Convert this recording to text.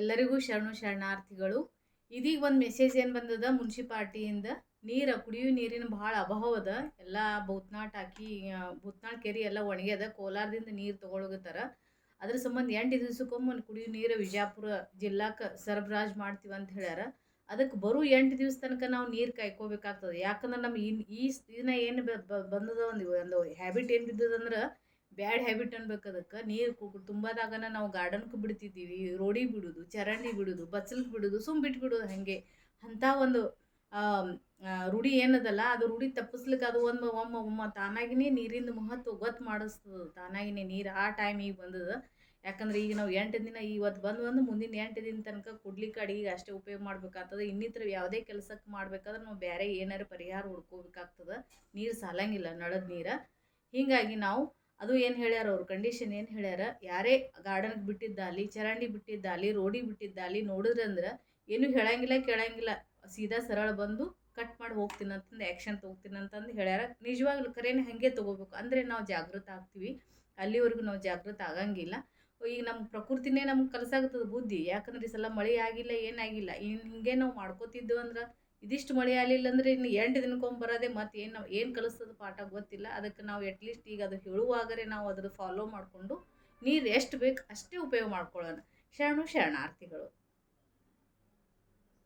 ಎಲ್ಲರಿಗೂ ಶರಣು ಶರಣಾರ್ಥಿಗಳು. ಇದೀಗ ಒಂದು ಮೆಸೇಜ್ ಏನು ಬಂದದ? ಮುನ್ಸಿಪಾಲ್ಟಿಯಿಂದ. ನೀರು ಕುಡಿಯುವ ನೀರಿನ ಭಾಳ ಅಭಾವ ಅದ. ಎಲ್ಲ ಭೂತ್ನಾಟ್ ಹಾಕಿ ಭೂತ್ನಾಳ್ ಕೆರೆ ಎಲ್ಲ ಒಣಗ್ಯದ ಕೋಲಾರದಿಂದ ನೀರು ತೊಗೊಳಗತ್ತಾರ. ಅದ್ರ ಸಂಬಂಧ ಎಂಟು ದಿವ್ಸಕ್ಕೊಮ್ಮೆ ಕುಡಿಯುವ ನೀರು ವಿಜಯಪುರ ಜಿಲ್ಲಾಕ್ಕೆ ಸರಬರಾಜು ಮಾಡ್ತೀವಿ ಅಂತ ಹೇಳ್ಯಾರ. ಅದಕ್ಕೆ ಬರೋ ಎಂಟು ದಿವ್ಸ ತನಕ ನಾವು ನೀರು ಕಾಯ್ಕೋಬೇಕಾಗ್ತದೆ. ಯಾಕಂದ್ರೆ ನಮ್ಗೆ ಇನ್ ಈ ದಿನ ಏನು ಬಂದದ ಒಂದು ಒಂದು ಹ್ಯಾಬಿಟ್ ಏನು ಬಿದ್ದದಂದ್ರೆ ಬ್ಯಾಡ್ ಹ್ಯಾಬಿಟ್ ಅನ್ಬೇಕು ಅದಕ್ಕೆ. ನೀರು ತುಂಬಾದಾಗನ ನಾವು ಗಾರ್ಡನ್ಗೆ ಬಿಡ್ತಿದ್ದೀವಿ ರೋಡಿಗೆ ಬಿಡೋದು, ಚರಂಡಿ ಬಿಡೋದು ಬಚ್ಚಲ್ಗೆ ಬಿಡೋದು, ಸುಮ್ ಬಿಟ್ಬಿಡೋದು ಹಾಗೆ. ಅಂಥ ಒಂದು ರೂಢಿ ಏನದಲ್ಲ, ಅದು ರೂಢಿ ತಪ್ಪಿಸ್ಲಿಕ್ಕೆ ಅದು ಒಂದು ಒಮ್ಮ ಒಮ್ಮ ತಾನಾಗಿನೇ ನೀರಿನ ಮಹತ್ವ ಗೊತ್ತು ಮಾಡಿಸ್ತದ, ತಾನಾಗಿನೇ ನೀರು ಆ ಟೈಮಿಗೆ ಬಂದದ. ಯಾಕಂದ್ರೆ ಈಗ ನಾವು ಎಂಟು ದಿನ, ಇವತ್ತು ಬಂದು ಬಂದು ಮುಂದಿನ ಎಂಟು ದಿನ ತನಕ ಕುಡ್ಲಿಕ್ಕೆ ಅಡಿಗೆ ಅಷ್ಟೇ ಉಪಯೋಗ ಮಾಡ್ಬೇಕಾಗ್ತದೆ. ಇನ್ನಿತರ ಯಾವುದೇ ಕೆಲಸಕ್ಕೆ ಮಾಡ್ಬೇಕಾದ್ರೆ ನಾವು ಬೇರೆ ಏನಾರ ಪರಿಹಾರ ಹುಡ್ಕೋಬೇಕಾಗ್ತದೆ. ನೀರು ಸಾಲಂಗಿಲ್ಲ, ನಳದ ನೀರು. ಹೀಗಾಗಿ ನಾವು ಅದು ಏನು ಹೇಳ್ಯಾರ, ಅವ್ರ ಕಂಡೀಷನ್ ಏನು ಹೇಳ್ಯಾರ, ಯಾರೇ ಗಾರ್ಡನ್ಗೆ ಬಿಟ್ಟಿದ್ದಾಲಿ ಚರಂಡಿ ಬಿಟ್ಟಿದ್ದಾಲಿ ರೋಡಿ ಬಿಟ್ಟಿದ್ದಾಲಿ ನೋಡಿದ್ರಂದ್ರೆ ಏನು ಹೇಳಂಗಿಲ್ಲ, ಕೇಳಂಗಿಲ್ಲ. ಸೀದಾ ಸರಳ ಬಂದು ಕಟ್ ಮಾಡಿ ಹೋಗ್ತೀನಿ ಅಂತಂದು ಆ್ಯಕ್ಷನ್ ತೊಗೋತೀನಿ ಅಂತಂದು ಹೇಳ್ಯಾರ. ನಿಜವಾಗ್ಲೂ ಕರೇನ ಹಾಗೆ ತೊಗೋಬೇಕು. ಅಂದರೆ ನಾವು ಜಾಗೃತ ಆಗ್ತೀವಿ. ಅಲ್ಲಿವರೆಗೂ ನಾವು ಜಾಗೃತ ಆಗಂಗಿಲ್ಲ. ಈಗ ನಮ್ಮ ಪ್ರಕೃತಿನೇ ನಮ್ಗೆ ಕಲಸಾಗ್ತದೆ ಬುದ್ಧಿ. ಯಾಕಂದ್ರೆ ಈ ಸಲ ಮಳೆ ಆಗಿಲ್ಲ, ಏನಾಗಿಲ್ಲ. ಇನ್ನು ಹಿಂಗೆ ನಾವು ಮಾಡ್ಕೋತಿದ್ದು ಅಂದ್ರೆ ಇದಿಷ್ಟು ಮಳೆ ಆಗಲಿಲ್ಲ ಅಂದ್ರೆ ಇನ್ನು ಎಂಟು ದಿನಕ್ಕೊಮ್ಮೆ ಬರೋದೇ ಮತ್ತೆ ಏನು ಏನು ಕಲಿಸ್ತದ ಪಾಠ ಗೊತ್ತಿಲ್ಲ. ಅದಕ್ಕೆ ನಾವು ಅಟ್ಲೀಸ್ಟ್ ಈಗ ಅದು ಹೇಳುವಾಗರೆ ನಾವು ಅದನ್ನು ಫಾಲೋ ಮಾಡಿಕೊಂಡು ನೀರು ಎಷ್ಟು ಬೇಕು ಅಷ್ಟೇ ಉಪಯೋಗ ಮಾಡ್ಕೊಳ್ಳೋಣ. ಶರಣು ಶರಣಾರ್ಥಿಗಳು.